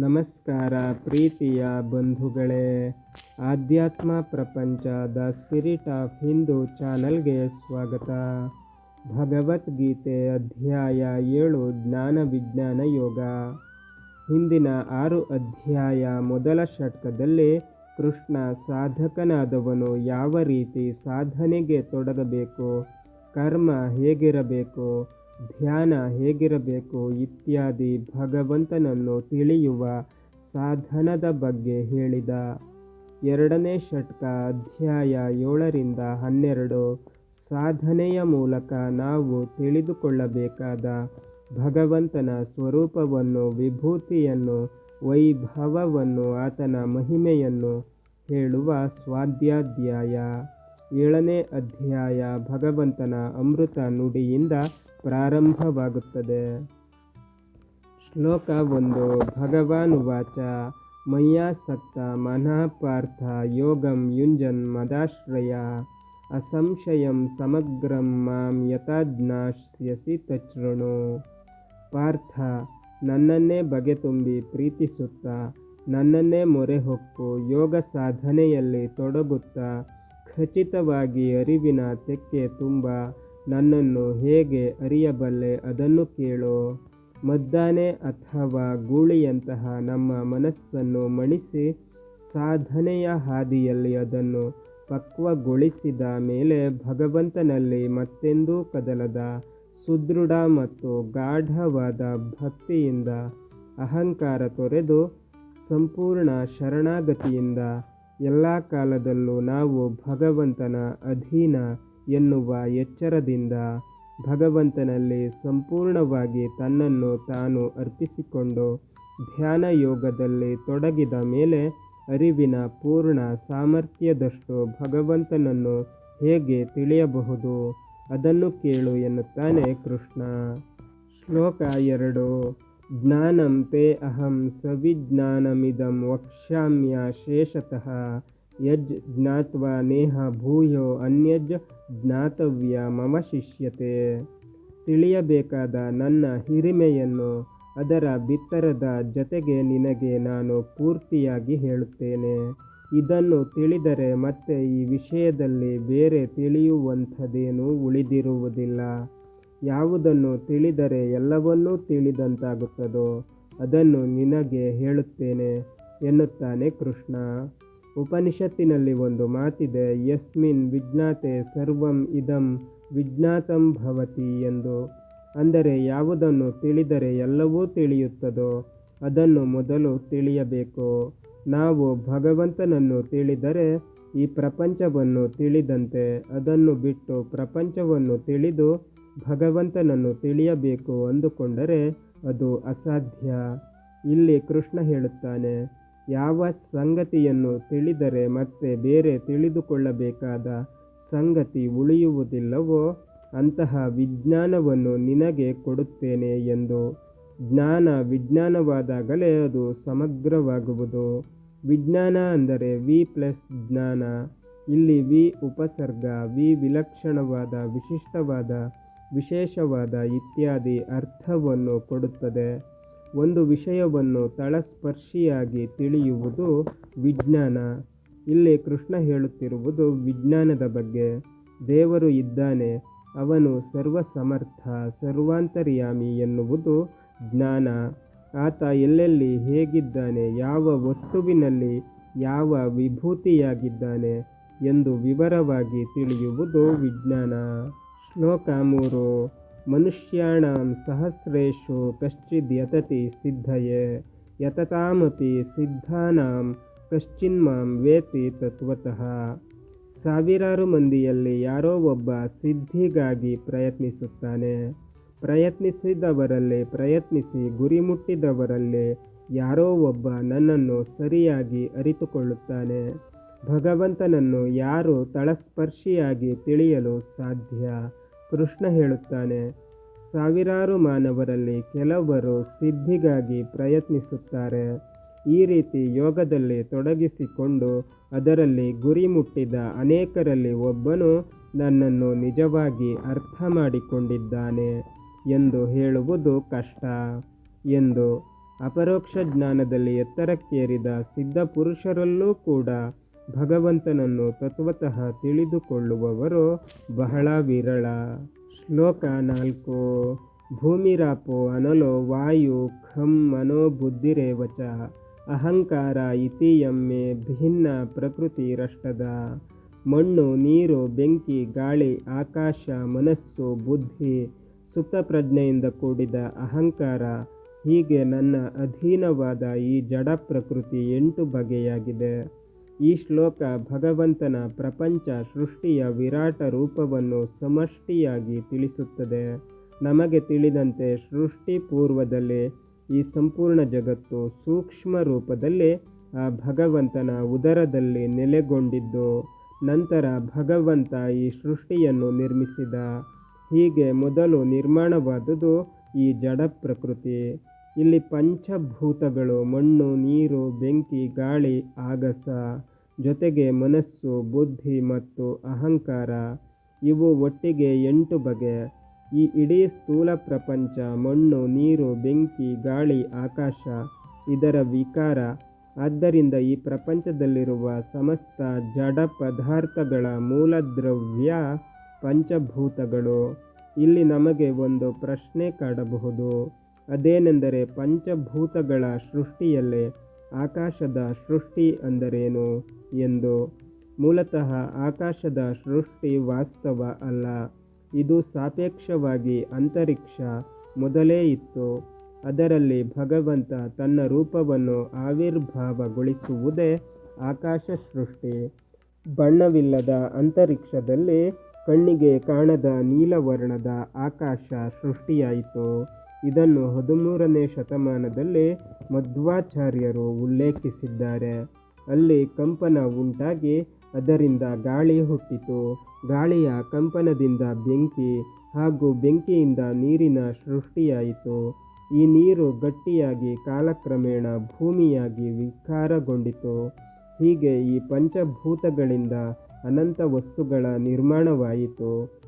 ನಮಸ್ಕಾರ ಪ್ರೀತಿಯ ಬಂಧುಗಳೇ. ಆಧ್ಯಾತ್ಮ ಪ್ರಪಂಚ ದ ಸ್ಪಿರಿಟ್ ಆಫ್ ಹಿಂದೂ ಚಾನಲ್ಗೆ ಸ್ವಾಗತ. ಭಗವದ್ಗೀತೆ ಅಧ್ಯಾಯ ಏಳು ಜ್ಞಾನ ವಿಜ್ಞಾನ ಯೋಗ. ಹಿಂದಿನ ಆರು ಅಧ್ಯಾಯ ಮೊದಲ ಷಟ್ಕದಲ್ಲಿ ಕೃಷ್ಣ ಸಾಧಕನಾದವನು ಯಾವ ರೀತಿ ಸಾಧನೆಗೆ ತೊಡಗಬೇಕು, ಕರ್ಮ ಹೇಗಿರಬೇಕು ಧ್ಯಾನ ಹೇಗಿರಬೇಕು ಇತ್ಯಾದಿ ಭಗವಂತನನ್ನು ತಿಳಿಯುವ ಸಾಧನದ ಬಗ್ಗೆ ಹೇಳಿದ. ಎರಡನೇ ಷಟ್ಕ ಅಧ್ಯಾಯ ಏಳರಿಂದ ಹನ್ನೆರಡು. ಸಾಧನೆಯ ಮೂಲಕ ನಾವು ತಿಳಿದುಕೊಳ್ಳಬೇಕಾದ ಭಗವಂತನ ಸ್ವರೂಪವನ್ನು, ವಿಭೂತಿಯನ್ನು, ವೈಭವವನ್ನು, ಆತನ ಮಹಿಮೆಯನ್ನು ಹೇಳುವ ಸ್ವಾಧ್ಯಾಧ್ಯಾಯ. ಏಳನೇ ಅಧ್ಯಾಯ ಭಗವಂತನ ಅಮೃತ ನುಡಿಯಿಂದ ಪ್ರಾರಂಭವಾಗುತ್ತದೆ. ಶ್ಲೋಕ ಒಂದು ಭಗವಾನುವಾಚ ಮಯ್ಯಾಸಕ್ತ ಮನಃಪಾರ್ಥ ಯೋಗಂ ಯುಂಜನ್ ಮದಾಶ್ರಯ, ಅಸಂಶಯಂ ಸಮಗ್ರಂ ಮಾಂ ಯಥಾಜ್ಞಾಸ್ಯಸಿ ತಚೃಣು ಪಾರ್ಥ, ನನ್ನನ್ನೇ ಬಗೆತುಂಬಿ ಪ್ರೀತಿಸುತ್ತ, ನನ್ನನ್ನೇ ಮೊರೆ ಹೊಕ್ಕು ಯೋಗ ಸಾಧನೆಯಲ್ಲಿ ತೊಡಗುತ್ತಾ ಖಚಿತವಾಗಿ ಅರಿವಿನ ತೆಕ್ಕೆ ತುಂಬ ನನ್ನನ್ನು ಹೇಗೆ ಅರಿಯಬಲ್ಲೆ ಅದನ್ನು ಕೇಳು. ಮದ್ದಾನೆ ಅಥವಾ ಗೂಳಿಯಂತಹ ನಮ್ಮ ಮನಸ್ಸನ್ನು ಮಣಿಸಿ ಸಾಧನೆಯ ಹಾದಿಯಲ್ಲಿ ಅದನ್ನು ಪಕ್ವಗೊಳಿಸಿದ ಮೇಲೆ ಭಗವಂತನಲ್ಲಿ ಮತ್ತೆಂದೂ ಕದಲದ ಸುದೃಢ ಮತ್ತು ಗಾಢವಾದ ಭಕ್ತಿಯಿಂದ ಅಹಂಕಾರ ತೊರೆದು ಸಂಪೂರ್ಣ ಶರಣಾಗತಿಯಿಂದ ಎಲ್ಲ ಕಾಲದಲ್ಲೂ ನಾವು ಭಗವಂತನ ಅಧೀನ ಎನ್ನುವ ಎಚ್ಚರದಿಂದ ಭಗವಂತನಲ್ಲಿ ಸಂಪೂರ್ಣವಾಗಿ ತನ್ನನ್ನು ತಾನು ಅರ್ಪಿಸಿಕೊಂಡು ಧ್ಯಾನ ಯೋಗದಲ್ಲಿ ತೊಡಗಿದ ಮೇಲೆ ಅರಿವಿನ ಪೂರ್ಣ ಸಾಮರ್ಥ್ಯದಷ್ಟು ಭಗವಂತನನ್ನು ಹೇಗೆ ತಿಳಿಯಬಹುದು ಅದನ್ನು ಕೇಳು ಎನ್ನುತ್ತಾನೆ ಕೃಷ್ಣ. ಶ್ಲೋಕ ಎರಡು. ಜ್ಞಾನಂ ತೇ ಅಹಂ ಸವಿಜ್ಞಾನಮಿದಂ ವಕ್ಷ್ಯಾಮ್ಯ ಶೇಷತಃ ಯಜ್ ಜ್ಞಾತ್ವಾ ನೇಹ ಭೂಯೋ ಅನ್ಯಜ್ ಜ್ಞಾತವ್ಯ ಮಮ ಶಿಷ್ಯತೆ ತಿಳಿಯಬೇಕಾದ ನನ್ನ ಹಿರಿಮೆಯನ್ನು ಅದರ ಬಿತ್ತರದ ಜತೆಗೆ ನಿನಗೆ ನಾನು ಪೂರ್ತಿಯಾಗಿ ಹೇಳುತ್ತೇನೆ। ಇದನ್ನು ತಿಳಿದರೆ ಮತ್ತೆ ಈ ವಿಷಯದಲ್ಲಿ ಬೇರೆ ತಿಳಿಯುವಂಥದೇನೂ ಉಳಿದಿರುವುದಿಲ್ಲ। ಯಾವುದನ್ನು ತಿಳಿದರೆ ಎಲ್ಲವನ್ನೂ ತಿಳಿದಂತಾಗುತ್ತದೋ ಅದನ್ನು ನಿನಗೆ ಹೇಳುತ್ತೇನೆ ಎನ್ನುತ್ತಾನೆ ಕೃಷ್ಣ. ಉಪನಿಷತ್ತಿನಲ್ಲಿ ಒಂದು ಮಾತಿದೆ, ಯಸ್ಮಿನ್ ವಿಜ್ಞಾತೆ ಸರ್ವಂ ಇದಂ ವಿಜ್ಞಾತಂ ಭವತಿ ಎಂದು. ಅಂದರೆ ಯಾವುದನ್ನು ತಿಳಿದರೆ ಎಲ್ಲವೂ ತಿಳಿಯುತ್ತದೋ ಅದನ್ನು ಮೊದಲು ತಿಳಿಯಬೇಕು. ನಾವು ಭಗವಂತನನ್ನು ತಿಳಿದರೆ ಈ ಪ್ರಪಂಚವನ್ನು ತಿಳಿದಂತೆ ಅದನ್ನು ಬಿಟ್ಟು ಪ್ರಪಂಚವನ್ನು ತಿಳಿದು ಭಗವಂತನನ್ನು ತಿಳಿಯಬೇಕು ಅಂದುಕೊಂಡರೆ ಅದು ಅಸಾಧ್ಯ. ಇಲ್ಲಿ ಕೃಷ್ಣ ಹೇಳುತ್ತಾನೆ, ಯಾವ ಸಂಗತಿಯನ್ನು ತಿಳಿದರೆ ಮತ್ತೆ ಬೇರೆ ತಿಳಿದುಕೊಳ್ಳಬೇಕಾದ ಸಂಗತಿ ಉಳಿಯುವುದಿಲ್ಲವೋ ಅಂತಹ ವಿಜ್ಞಾನವನ್ನು ನಿನಗೆ ಕೊಡುತ್ತೇನೆ ಎಂದು. ಜ್ಞಾನ ವಿಜ್ಞಾನವಾದಾಗಲೇ ಅದು ಸಮಗ್ರವಾಗುವುದು. ವಿಜ್ಞಾನ ಅಂದರೆ ವಿ ಪ್ಲಸ್ ಜ್ಞಾನ. ಇಲ್ಲಿ ವಿ ಉಪಸರ್ಗ ವಿ ವಿಲಕ್ಷಣವಾದ, ವಿಶಿಷ್ಟವಾದ ವಿಶೇಷವಾದ ಇತ್ಯಾದಿ ಅರ್ಥವನ್ನು ಕೊಡುತ್ತದೆ. ಒಂದು ವಿಷಯವನ್ನು ತಳಸ್ಪರ್ಶಿಯಾಗಿ ತಿಳಿಯುವುದು ವಿಜ್ಞಾನ. ಇಲ್ಲಿ ಕೃಷ್ಣ ಹೇಳುತ್ತಿರುವುದು ವಿಜ್ಞಾನದ ಬಗ್ಗೆ. ದೇವರು ಇದ್ದಾನೆ, ಅವನು ಸರ್ವಸಮರ್ಥ, ಸರ್ವಾಂತರ್ಯಾಮಿ ಎನ್ನುವುದು ಜ್ಞಾನ. ಆತ ಎಲ್ಲೆಲ್ಲಿ ಹೇಗಿದ್ದಾನೆ, ಯಾವ ವಸ್ತುವಿನಲ್ಲಿ ಯಾವ ವಿಭೂತಿಯಾಗಿದ್ದಾನೆ ಎಂದು ವಿವರವಾಗಿ ತಿಳಿಯುವುದು ವಿಜ್ಞಾನ. ಮೂರು ಮನುಷ್ಯಾಣಂ ಸಹಸ್ರೇಶು ಕಶ್ಚಿದ್ ಯತತಿ ಸಿದ್ಧಯೇ ಯತತಾಮಿ ಸಿದ್ಧಾನಾಂ ಕಶ್ಚಿನ್ಮಾಂ ವೇತಿ ತತ್ವತಃ. ಸಾವಿರಾರು ಮಂದಿಯಲ್ಲಿ ಯಾರೋ ಒಬ್ಬ ಸಿದ್ಧಿಗಾಗಿ ಪ್ರಯತ್ನಿಸುತ್ತಾನೆ. ಪ್ರಯತ್ನಿಸಿದವರಲ್ಲಿ ಪ್ರಯತ್ನಿಸಿ ಗುರಿ ಮುಟ್ಟಿದವರಲ್ಲಿ ಯಾರೋ ಒಬ್ಬ ನನ್ನನ್ನು ಸರಿಯಾಗಿ ಅರಿತುಕೊಳ್ಳುತ್ತಾನೆ. ಭಗವಂತನನ್ನು ಯಾರು ತಳಸ್ಪರ್ಶಿಯಾಗಿ ತಿಳಿಯಲು ಸಾಧ್ಯ? ಕೃಷ್ಣ ಹೇಳುತ್ತಾನೆ, ಸಾವಿರಾರು ಮಾನವರಲ್ಲಿ ಕೆಲವರು ಸಿದ್ಧಿಗಾಗಿ ಪ್ರಯತ್ನಿಸುತ್ತಾರೆ. ಈ ರೀತಿ ಯೋಗದಲ್ಲಿ ತೊಡಗಿಸಿಕೊಂಡು ಅದರಲ್ಲಿ ಗುರಿ ಮುಟ್ಟಿದ ಅನೇಕರಲ್ಲಿ ಒಬ್ಬನು ನನ್ನನ್ನು ನಿಜವಾಗಿ ಅರ್ಥ ಮಾಡಿಕೊಂಡಿದ್ದಾನೆ ಎಂದು ಹೇಳುವುದು ಕಷ್ಟ ಎಂದು ಅಪರೋಕ್ಷ ಜ್ಞಾನದಲ್ಲಿ ಎತ್ತರಕ್ಕೇರಿದ ಸಿದ್ಧ ಪುರುಷರಲ್ಲೂ ಕೂಡ ಭಗವಂತನನ್ನು ತತ್ವತಃ ತಿಳಿದುಕೊಳ್ಳುವವರು ಬಹಳ ವಿರಳ. ಶ್ಲೋಕ ನಾಲ್ಕು. ಭೂಮಿರಾಪೋ ಅನಲೋ ವಾಯು ಖಂ ಮನೋ ಬುದ್ಧಿರೇವಚ ಅಹಂಕಾರ ಇತಿ ಎಮ್ಮೆ ಭಿನ್ನ ಪ್ರಕೃತಿರಷ್ಟದ ಮಣ್ಣು, ನೀರು, ಬೆಂಕಿ, ಗಾಳಿ, ಆಕಾಶ, ಮನಸ್ಸು, ಬುದ್ಧಿ, ಸುಪ್ತ ಪ್ರಜ್ಞೆಯಿಂದ ಕೂಡಿದ ಅಹಂಕಾರ. ಹೀಗೆ ನನ್ನ ಅಧೀನವಾದ ಈ ಜಡ ಪ್ರಕೃತಿ ಎಂಟು ಬಗೆಯಾಗಿದೆ. ಈ ಶ್ಲೋಕ ಭಗವಂತನ ಪ್ರಪಂಚ ಸೃಷ್ಟಿಯ ವಿರಾಟ ರೂಪವನ್ನು ಸಮಷ್ಟಿಯಾಗಿ ತಿಳಿಸುತ್ತದೆ. ನಮಗೆ ತಿಳಿದಂತೆ ಸೃಷ್ಟಿ ಪೂರ್ವದಲ್ಲಿ ಈ ಸಂಪೂರ್ಣ ಜಗತ್ತು ಸೂಕ್ಷ್ಮ ರೂಪದಲ್ಲಿ, ಆ ಭಗವಂತನ ಉದರದಲ್ಲಿ ನೆಲೆಗೊಂಡಿದ್ದು, ನಂತರ ಭಗವಂತ ಈ ಸೃಷ್ಟಿಯನ್ನು ನಿರ್ಮಿಸಿದ. ಹೀಗೆ ಮೊದಲು ನಿರ್ಮಾಣವಾದುದು ಈ ಜಡ ಪ್ರಕೃತಿ. ಇಲ್ಲಿ ಪಂಚಭೂತಗಳು, ಮಣ್ಣು, ನೀರು ಬೆಂಕಿ, ಗಾಳಿ, ಆಗಸ, ಜೊತೆಗೆ ಮನಸ್ಸು, ಬುದ್ಧಿ ಮತ್ತು ಅಹಂಕಾರ, ಇವು ಒಟ್ಟಿಗೆ ಎಂಟು ಬಗೆ. ಈ ಇಡೀ ಸ್ಥೂಲ ಪ್ರಪಂಚ, ಮಣ್ಣು, ನೀರು, ಬೆಂಕಿ, ಗಾಳಿ, ಆಕಾಶ, ಇದರ ವಿಕಾರ. ಆದ್ದರಿಂದ ಈ ಪ್ರಪಂಚದಲ್ಲಿರುವ ಸಮಸ್ತ ಜಡ ಪದಾರ್ಥಗಳ ಮೂಲದ್ರವ್ಯ ಪಂಚಭೂತಗಳು. ಇಲ್ಲಿ ನಮಗೆ ಒಂದು ಪ್ರಶ್ನೆ ಕಾಡಬಹುದು. ಅದೇನೆಂದರೆ ಪಂಚಭೂತಗಳ ಸೃಷ್ಟಿಯಲ್ಲೇ ಆಕಾಶದ ಸೃಷ್ಟಿ ಅಂದರೇನು ಎಂದು? ಮೂಲತಃ ಆಕಾಶದ ಸೃಷ್ಟಿ ವಾಸ್ತವ ಅಲ್ಲ. ಇದು ಸಾಪೇಕ್ಷವಾಗಿ ಅಂತರಿಕ್ಷ ಮೊದಲೇ ಇತ್ತು. ಅದರಲ್ಲಿ ಭಗವಂತ ತನ್ನ ರೂಪವನ್ನು ಆವಿರ್ಭಾವಗೊಳಿಸುವುದೇ ಆಕಾಶ ಸೃಷ್ಟಿ. ಬಣ್ಣವಿಲ್ಲದ ಅಂತರಿಕ್ಷದಲ್ಲಿ ಕಣ್ಣಿಗೆ ಕಾಣದ ನೀಲವರ್ಣದ ಆಕಾಶ ಸೃಷ್ಟಿಯಾಯಿತು. ಇದನ್ನು ಹದಿಮೂರನೇ ಶತಮಾನದಲ್ಲಿ ಮಧ್ವಾಚಾರ್ಯರು ಉಲ್ಲೇಖಿಸಿದ್ದಾರೆ. ಅಲ್ಲಿ ಕಂಪನ ಉಂಟಾಗಿ ಅದರಿಂದ ಗಾಳಿ ಹುಟ್ಟಿತು. ಗಾಳಿಯ ಕಂಪನದಿಂದ ಬೆಂಕಿ ಹಾಗೂ ಬೆಂಕಿಯಿಂದ ನೀರಿನ ಸೃಷ್ಟಿಯಾಯಿತು. ಈ ನೀರು ಗಟ್ಟಿಯಾಗಿ ಕಾಲಕ್ರಮೇಣ ಭೂಮಿಯಾಗಿ ವಿಕಾರಗೊಂಡಿತು. ಹೀಗೆ ಈ ಪಂಚಭೂತಗಳಿಂದ ಅನಂತ ವಸ್ತುಗಳ ನಿರ್ಮಾಣವಾಯಿತು.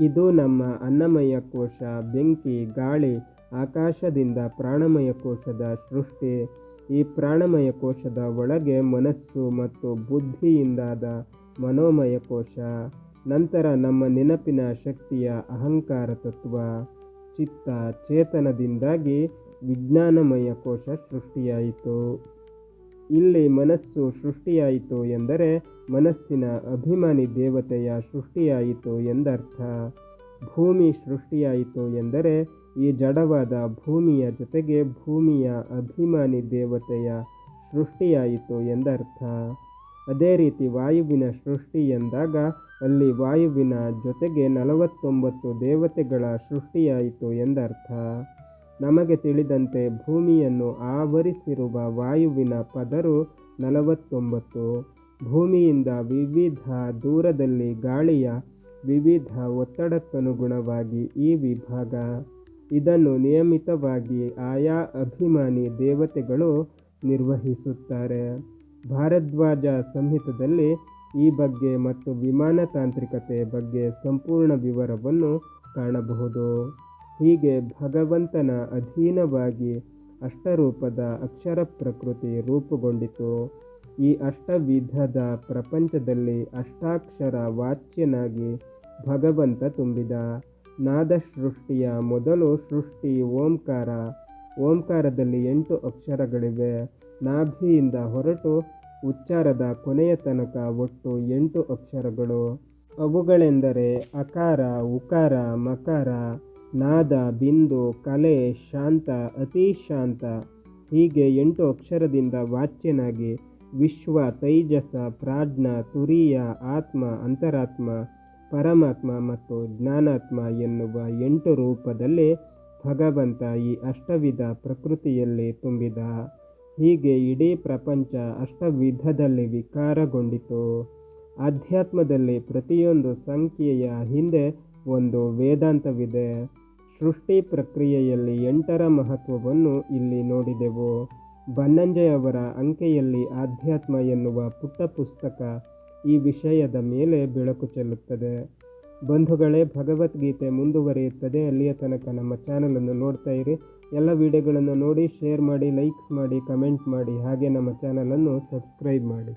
ಇದು ನಮ್ಮ ಅನ್ನಮಯ ಕೋಶ, ಬೆಂಕಿ, ಗಾಳಿ, ಆಕಾಶದಿಂದ ಪ್ರಾಣಮಯ ಕೋಶದ ಸೃಷ್ಟಿ. ಈ ಪ್ರಾಣಮಯ ಕೋಶದ ಒಳಗೆ ಮನಸ್ಸು ಮತ್ತು ಬುದ್ಧಿಯಿಂದಾದ ಮನೋಮಯ ಕೋಶ. ನಂತರ ನಮ್ಮ ನೆನಪಿನ ಶಕ್ತಿಯ ಅಹಂಕಾರ ತತ್ವ. ಚಿತ್ತ, ಚೇತನದಿಂದಾಗಿ ವಿಜ್ಞಾನಮಯ ಕೋಶ ಸೃಷ್ಟಿಯಾಯಿತು. ಇಲ್ಲಿ ಮನಸ್ಸು ಸೃಷ್ಟಿಯಾಯಿತು ಎಂದರೆ ಮನಸ್ಸಿನ ಅಭಿಮಾನಿ ದೇವತೆಯ ಸೃಷ್ಟಿಯಾಯಿತು ಎಂದರ್ಥ. ಭೂಮಿ ಸೃಷ್ಟಿಯಾಯಿತು ಎಂದರೆ ಈ ಜಡವಾದ ಭೂಮಿಯ ಜೊತೆಗೆ ಭೂಮಿಯ ಅಭಿಮಾನಿ ದೇವತೆಯ ಸೃಷ್ಟಿಯಾಯಿತು ಎಂದರ್ಥ. ಅದೇ ರೀತಿ ವಾಯುವಿನ ಸೃಷ್ಟಿ ಎಂದಾಗ ಅಲ್ಲಿ ವಾಯುವಿನ ಜೊತೆಗೆ ನಲವತ್ತೊಂಬತ್ತು ದೇವತೆಗಳ ಸೃಷ್ಟಿಯಾಯಿತು ಎಂದರ್ಥ. ನಮಗೆ ತಿಳಿದಂತೆ ಭೂಮಿಯನ್ನು ಆವರಿಸಿರುವ ವಾಯುವಿನ ಪದರು ನಲವತ್ತೊಂಬತ್ತು. ಭೂಮಿಯಿಂದ ವಿವಿಧ ದೂರದಲ್ಲಿ ಗಾಳಿಯ ವಿವಿಧ ಒತ್ತಡಕ್ಕನುಗುಣವಾಗಿ ಈ ವಿಭಾಗ. ಇದನ್ನು ನಿಯಮಿತವಾಗಿ ಆಯಾ ಅಭಿಮಾನಿ ದೇವತೆಗಳು ನಿರ್ವಹಿಸುತ್ತಾರೆ. ಭಾರದ್ವಾಜ ಸಂಹಿತದಲ್ಲಿ ಈ ಬಗ್ಗೆ ಮತ್ತು ವಿಮಾನ ತಾಂತ್ರಿಕತೆ ಬಗ್ಗೆ ಸಂಪೂರ್ಣ ವಿವರವನ್ನು ಕಾಣಬಹುದು. ಹೀಗೆ ಭಗವಂತನ ಅಧೀನವಾಗಿ ಅಷ್ಟರೂಪದ ಅಕ್ಷರ ಪ್ರಕೃತಿ ರೂಪುಗೊಂಡಿತು. ಈ ಅಷ್ಟವಿಧದ ಪ್ರಪಂಚದಲ್ಲಿ ಅಷ್ಟಾಕ್ಷರ ವಾಚ್ಯನಾಗಿ ಭಗವಂತ ತುಂಬಿದ. ನಾದ ಸೃಷ್ಟಿಯ ಮೊದಲು ಸೃಷ್ಟಿ ಓಂಕಾರ. ಓಂಕಾರದಲ್ಲಿ ಎಂಟು ಅಕ್ಷರಗಳಿವೆ. ನಾಭಿಯಿಂದ ಹೊರಟು ಉಚ್ಚಾರದ ಕೊನೆಯ ತನಕ ಒಟ್ಟು ಎಂಟು ಅಕ್ಷರಗಳು. ಅವುಗಳೆಂದರೆ ಅಕಾರ, ಉಕಾರ, ಮಕಾರ. ನಾದ, ಬಿಂದು, ಕಲೆ, ಶಾಂತ, ಅತಿ ಶಾಂತ. ಹೀಗೆ ಎಂಟು ಅಕ್ಷರದಿಂದ ವಾಚ್ಯನಾಗಿ ವಿಶ್ವ, ತೈಜಸ, ಪ್ರಾಜ್ಞ, ತುರಿಯ, ಆತ್ಮ, ಅಂತರಾತ್ಮ, ಪರಮಾತ್ಮ ಮತ್ತು ಜ್ಞಾನಾತ್ಮ ಎನ್ನುವ ಎಂಟು ರೂಪದಲ್ಲಿ ಭಗವಂತ ಈ ಅಷ್ಟವಿಧ ಪ್ರಕೃತಿಯಲ್ಲಿ ತುಂಬಿದ. ಹೀಗೆ ಇಡೀ ಪ್ರಪಂಚ ಅಷ್ಟವಿಧದಲ್ಲಿ ವಿಕಾರಗೊಂಡಿತು. ಆಧ್ಯಾತ್ಮದಲ್ಲಿ ಪ್ರತಿಯೊಂದು ಸಂಖ್ಯೆಯ ಹಿಂದೆ ಒಂದು ವೇದಾಂತವಿದೆ. ಸೃಷ್ಟಿ ಪ್ರಕ್ರಿಯೆಯಲ್ಲಿ ಎಂಟರ ಮಹತ್ವವನ್ನು ಇಲ್ಲಿ ನೋಡಿದೆವು. ಬನ್ನಂಜೆಯವರ ಅಂಕೆಯಲ್ಲಿ ಆಧ್ಯಾತ್ಮ ಎನ್ನುವ ಪುಟ್ಟ ಪುಸ್ತಕ ಈ ವಿಷಯದ ಮೇಲೆ ಬೆಳಕು ಚೆಲ್ಲುತ್ತದೆ. ಬಂಧುಗಳೇ, ಭಗವದ್ಗೀತೆ ಮುಂದುವರಿಯುತ್ತದೆ. ಅಲ್ಲಿಯ ತನಕ ನಮ್ಮ ಚಾನಲನ್ನು ನೋಡ್ತಾ ಇರಿ. ಎಲ್ಲ ವಿಡಿಯೋಗಳನ್ನು ನೋಡಿ ಶೇರ್ ಮಾಡಿ ಲೈಕ್ಸ್ ಮಾಡಿ ಕಮೆಂಟ್ ಮಾಡಿ, ಹಾಗೆ ನಮ್ಮ ಚಾನಲನ್ನು ಸಬ್ಸ್ಕ್ರೈಬ್ ಮಾಡಿ.